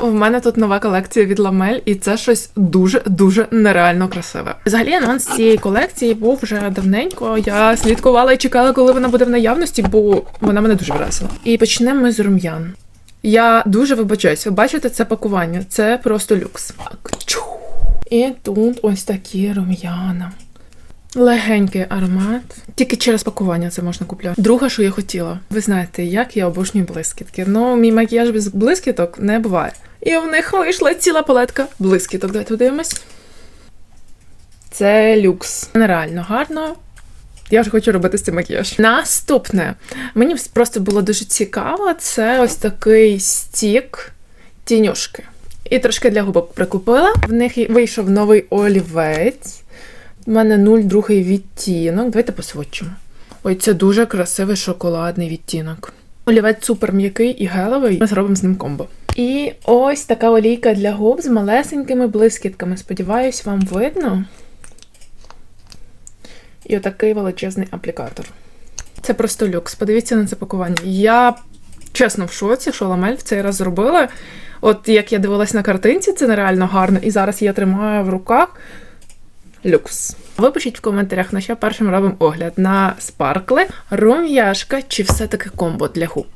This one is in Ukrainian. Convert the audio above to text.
В мене тут нова колекція від Ламель, і це щось дуже дуже нереально красиве. Взагалі, анонс цієї колекції був вже давненько. Я слідкувала і чекала, коли вона буде в наявності, бо вона мене дуже вразила. І почнемо ми з рум'ян. Я дуже вибачаюсь. Ви бачите це пакування? Це просто люкс. І тут ось такі рум'яна. Легенький аромат. Тільки через пакування це можна купляти. Друге, що я хотіла. Ви знаєте, як я обожнюю блискітки. Ну, мій макіяж без блискіток не буває. І в них вийшла ціла палетка блискіток. Давайте подивимось. Це люкс. Нереально гарно. Я вже хочу робити з цим макіяж. Наступне. Мені просто було дуже цікаво. Це ось такий стік тінюшки. І трошки для губок прикупила. В них вийшов новий олівець. У мене 0,2 відтінок. Давайте посводчимо. Ой, це дуже красивий шоколадний відтінок. Олівець супер м'який і гелевий. Ми зробимо з ним комбо. І ось така олійка для губ з малесенькими блискітками. Сподіваюсь, вам видно. І отакий величезний аплікатор. Це просто люкс. Подивіться на це пакування. Я чесно в шоці, що ламель в цей раз зробили. От як я дивилась на картинці, це нереально гарно. І зараз я тримаю в руках люкс. Ви пишіть в коментарях, на що першим робимо огляд: на спаркли, рум'яшка чи все-таки комбо для губ.